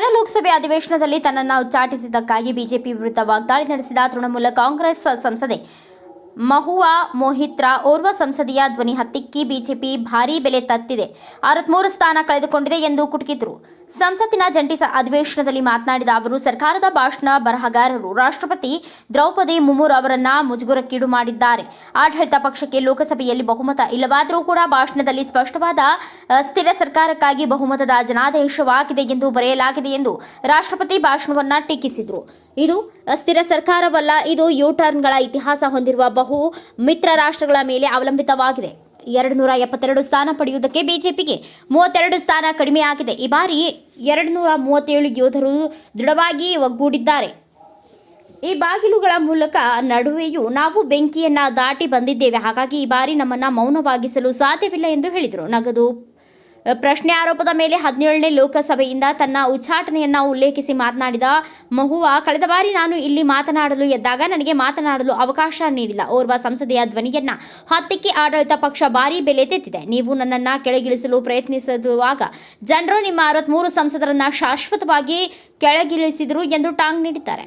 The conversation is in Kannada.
ವಿಧಾನಸಭೆ ಅಧಿವೇಶನದಲ್ಲಿ ತನ್ನನ್ನು ಉಚ್ಚಾಟಿಸಿದ್ದಕ್ಕಾಗಿ ಬಿಜೆಪಿ ವಿರುದ್ಧ ವಾಗ್ದಾಳಿ ನಡೆಸಿದ ತೃಣಮೂಲ ಕಾಂಗ್ರೆಸ್ ಸಂಸದೆ ಮಹುವಾ, ಮೋಹಿತ್ರಾ, ಓರ್ವ ಸಂಸದೀಯ ಧ್ವನಿ ಹತ್ತಿಕ್ಕಿ ಬಿಜೆಪಿ ಭಾರೀ ಬೆಲೆ ತತ್ತಿದೆ. ಅರವತ್ಮೂರು ಸ್ಥಾನ ಕಳೆದುಕೊಂಡಿದೆ ಎಂದು ಕುಟುಕಿದ್ರು. ಸಂಸತ್ತಿನ ಜಂಟಿ ಅಧಿವೇಶನದಲ್ಲಿ ಮಾತನಾಡಿದ ಅವರು, ಸರ್ಕಾರದ ಭಾಷಣ ಬರಹಗಾರರು ರಾಷ್ಟ್ರಪತಿ ದ್ರೌಪದಿ ಮುರ್ಮು ಅವರನ್ನ ಮುಜುಗುರಕ್ಕೀಡು ಮಾಡಿದ್ದಾರೆ. ಆಡಳಿತ ಪಕ್ಷಕ್ಕೆ ಲೋಕಸಭೆಯಲ್ಲಿ ಬಹುಮತ ಇಲ್ಲವಾದರೂ ಕೂಡ ಭಾಷಣದಲ್ಲಿ ಸ್ಪಷ್ಟವಾದ ಸ್ಥಿರ ಸರ್ಕಾರಕ್ಕಾಗಿ ಬಹುಮತದ ಜನಾದೇಶವಾಗಿದೆ ಎಂದು ಬರೆಯಲಾಗಿದೆ ಎಂದು ರಾಷ್ಟ್ರಪತಿ ಭಾಷಣವನ್ನ ಟೀಕಿಸಿದರು. ಇದು ಸ್ಥಿರ ಸರ್ಕಾರವಲ್ಲ, ಇದು ಯೂ ಟರ್ನ್ಗಳ ಇತಿಹಾಸ ಹೊಂದಿರುವ ಬಹು ಮಿತ್ರ ರಾಷ್ಟ್ರಗಳ ಮೇಲೆ ಅವಲಂಬಿತವಾಗಿದೆ. ಎರಡು ನೂರ ಎಪ್ಪತ್ತೆರಡು ಸ್ಥಾನ ಪಡೆಯುವುದಕ್ಕೆ ಬಿಜೆಪಿಗೆ ಮೂವತ್ತೆರಡು ಸ್ಥಾನ ಕಡಿಮೆಯಾಗಿದೆ ಈ ಬಾರಿ ಎರಡು ನೂರ ಮೂವತ್ತೇಳು ಯೋಧರು ದೃಢವಾಗಿ ಒಗ್ಗೂಡಿದ್ದಾರೆ. ಈ ಬಾಗಿಲುಗಳ ಮೂಲಕ ನಡುವೆಯೂ ನಾವು ಬೆಂಕಿಯನ್ನು ದಾಟಿ ಬಂದಿದ್ದೇವೆ. ಹಾಗಾಗಿ ಈ ಬಾರಿ ನಮ್ಮನ್ನ ಮೌನವಾಗಿಸಲು ಸಾಧ್ಯವಿಲ್ಲ ಎಂದು ಹೇಳಿದರು. ನಗದು ಪ್ರಶ್ನೆ ಆರೋಪದ ಮೇಲೆ ಹದಿನೇಳನೇ ಲೋಕಸಭೆಯಿಂದ ತನ್ನ ಉಚ್ಚಾಟನೆಯನ್ನು ಉಲ್ಲೇಖಿಸಿ ಮಾತನಾಡಿದ ಮಹುವಾ, ಕಳೆದ ಬಾರಿ ನಾನು ಇಲ್ಲಿ ಮಾತನಾಡಲು ಎದ್ದಾಗ ನನಗೆ ಮಾತನಾಡಲು ಅವಕಾಶ ನೀಡಿಲ್ಲ. ಓರ್ವ ಸಂಸದೆಯ ಧ್ವನಿಯನ್ನ ಹತ್ತಿಕ್ಕಿ ಆಡಳಿತ ಪಕ್ಷ ಭಾರಿ ಬೆಲೆ ತೆತ್ತಿದೆ. ನೀವು ನನ್ನನ್ನ ಕೆಳಗಿಳಿಸಲು ಪ್ರಯತ್ನಿಸಿರುವಾಗ ಜನರು ನಿಮ್ಮ ಅರವತ್ಮೂರು ಸಂಸದರನ್ನ ಶಾಶ್ವತವಾಗಿ ಕೆಳಗಿಳಿಸಿದರು ಎಂದು ಟಾಂಗ್ ನೀಡಿದ್ದಾರೆ.